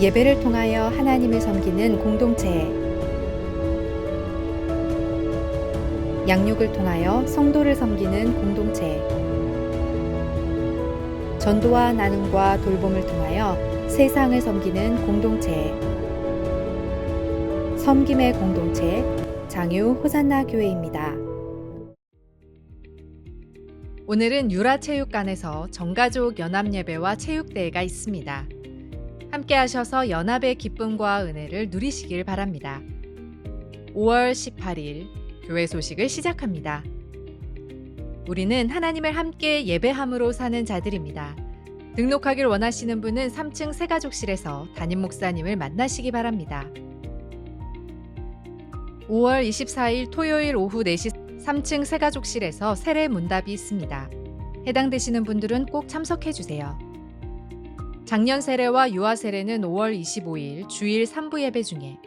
예배를 통하여 하나님을 섬기는 공동체. 양육을 통하여 성도를 섬기는 공동체. 전도와 나눔과 돌봄을 통하여 세상을 섬기는 공동체. 섬김의 공동체 장유 호산나 교회입니다. 오늘은 유라체육관에서 전가족 연합 예배와 체육대회가 있습니다. 함께 하셔서 연합의 기쁨과 은혜를 누리시길 바랍니다. 5월 18일 교회 소식을 시작합니다. 우리는 하나님을 함께 예배함으로 사는 자들입니다. 등록하길 원하시는 분은 3층 새가족실에서 담임 목사님을 만나시기 바랍니다. 5월 24일 토요일 오후 4시 3층 새가족실에서 세례 문답이 있습니다. 해당되시는 분들은 꼭 참석해 주세요. 작년 세례와 유아 세례는 5월 25일 주일 3부 예배 중에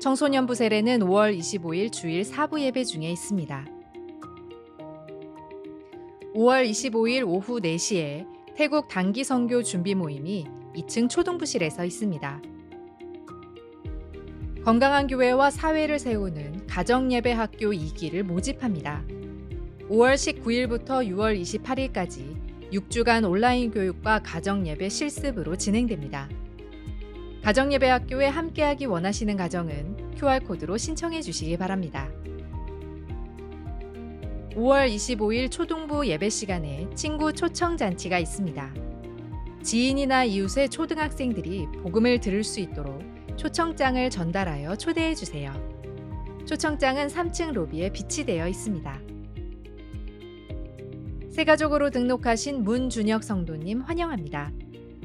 청소년부 세례는 5월 25일 주일 4부 예배 중에 있습니다. 5월 25일 오후 4시에 태국 단기 선교 준비 모임이 2층 초등부실에서 있습니다. 건강한 교회와 사회를 세우는 가정예배학교 2기를 모집합니다. 5월 19일부터 6월 28일까지 6주간 온라인 교육과 가정예배 실습으로 진행됩니다. 가정예배 학교에 함께하기 원하시는 가정은 QR코드로 신청해 주시기 바랍니다. 5월 25일 초등부 예배 시간에 친구 초청 잔치가 있습니다. 지인이나 이웃의 초등학생들이 복음을 들을 수 있도록 초청장을 전달하여 초대해 주세요. 초청장은 3층 로비에 비치되어 있습니다. 새가족으로 등록하신 문준혁 성도님 환영합니다.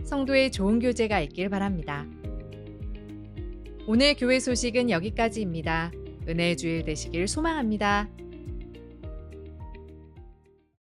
성도의 좋은 교제가 있길 바랍니다. 오늘 교회 소식은 여기까지입니다. 은혜의 주일 되시길 소망합니다.